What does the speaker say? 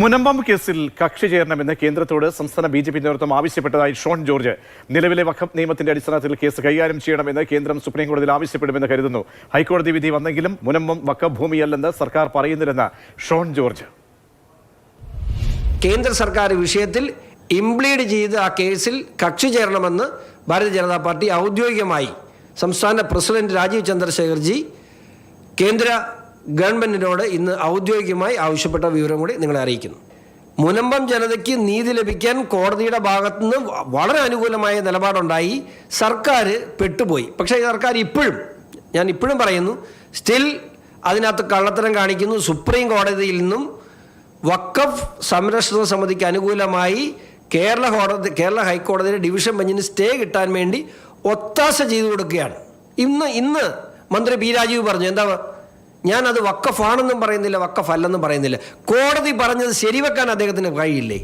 മുനമ്പം കേസിൽ കക്ഷി ചേരണമെന്ന് കേന്ദ്രത്തോട് സംസ്ഥാന ബി ജെ പി നേതൃത്വം ആവശ്യപ്പെട്ടതായി ഷോൺ ജോർജ്. നിലവിലെ വഖഫ് നിയമത്തിന്റെ അടിസ്ഥാനത്തിൽ കേസ് കൈകാര്യം ചെയ്യണമെന്ന് കേന്ദ്രം സുപ്രീംകോടതിയിൽ ആവശ്യപ്പെടുമെന്ന് കരുതുന്നു. ഹൈക്കോടതി വിധി വന്നെങ്കിലും മുനമ്പം വഖഫ് ഭൂമിയല്ലെന്ന് സർക്കാർ പറയുന്നില്ലെന്ന് ഷോൺ ജോർജ്. കേന്ദ്ര സർക്കാർ വിഷയത്തിൽ ഇംപ്ലീഡ് ചെയ്ത് ആ കേസിൽ കക്ഷി ചേരണമെന്ന് ഭാരതീയ ജനതാ പാർട്ടി ഔദ്യോഗികമായി സംസ്ഥാന പ്രസിഡന്റ് രാജീവ് ചന്ദ്രശേഖർജി കേന്ദ്ര ഗവൺമെന്റിനോട് ഇന്ന് ഔദ്യോഗികമായി ആവശ്യപ്പെട്ട വിവരം കൂടി നിങ്ങളെ അറിയിക്കുന്നു. മുനമ്പം ജനതയ്ക്ക് നീതി ലഭിക്കാൻ കോടതിയുടെ ഭാഗത്തുനിന്ന് വളരെ അനുകൂലമായ നിലപാടുണ്ടായി. സർക്കാർ പെട്ടുപോയി. പക്ഷേ സർക്കാർ ഇപ്പോഴും ഞാൻ ഇപ്പോഴും പറയുന്നു സ്റ്റിൽ അതിനകത്ത് കള്ളത്തരം കാണിക്കുന്നു. സുപ്രീം കോടതിയിൽ നിന്നും വക്കഫ് സംരക്ഷണ സമിതിക്ക് അനുകൂലമായി കേരള കോടതി കേരള ഹൈക്കോടതിയുടെ ഡിവിഷൻ ബെഞ്ചിന് സ്റ്റേ കിട്ടാൻ വേണ്ടി ഒത്താശ ചെയ്തു കൊടുക്കുകയാണ്. ഇന്ന് ഇന്ന് മന്ത്രി പി രാജീവ് പറഞ്ഞു എന്താ ഞാനത് വക്കഫാണെന്നും പറയുന്നില്ല വക്കഫ് അല്ലെന്നും പറയുന്നില്ല. കോടതി പറഞ്ഞത് ശരിവെക്കാൻ അദ്ദേഹത്തിന് കഴിയില്ലേ?